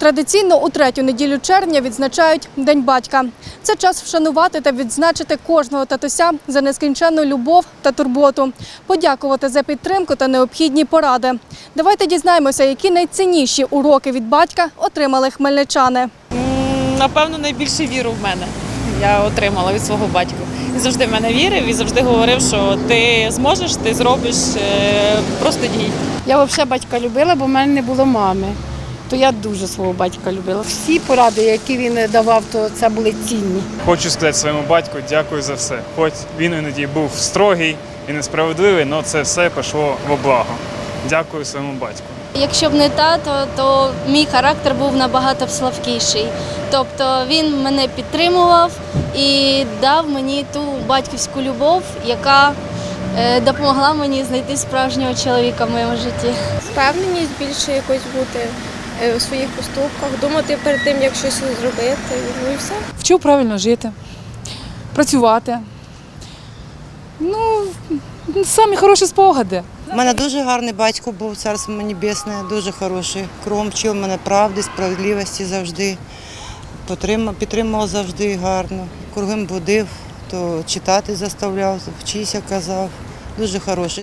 Традиційно у третю неділю червня відзначають День батька. Це час вшанувати та відзначити кожного татуся за нескінченну любов та турботу, подякувати за підтримку та необхідні поради. Давайте дізнаємося, які найцінніші уроки від батька отримали хмельничани. Напевно, найбільше віру в мене я отримала від свого батька. Він завжди в мене вірив і завжди говорив, що ти зможеш, ти зробиш, е, просто дій. Я взагалі батька любила, бо в мене не було мами. То я дуже свого батька любила. Всі поради, які він давав, то це були цінні. Хочу сказати своєму батьку дякую за все. Хоч він іноді був строгий і несправедливий, але це все пішло во благо. Дякую своєму батьку. Якщо б не тато, то мій характер був набагато слабкіший. Тобто він мене підтримував і дав мені ту батьківську любов, яка е, допомогла мені знайти справжнього чоловіка в моєму житті. впевненість більше якось бути у своїх поступках, думати перед тим, як щось зробити. Ну і все. вчив правильно жити, працювати. Ну, самі хороші спогади. У мене дуже гарний батько був, царство мені небесне, дуже хороший. Кром вчив мене правди, справедливості завжди. Підтримав, підтримував завжди гарно. Кругом будив, то читати заставляв, вчися казав. Дуже хороший.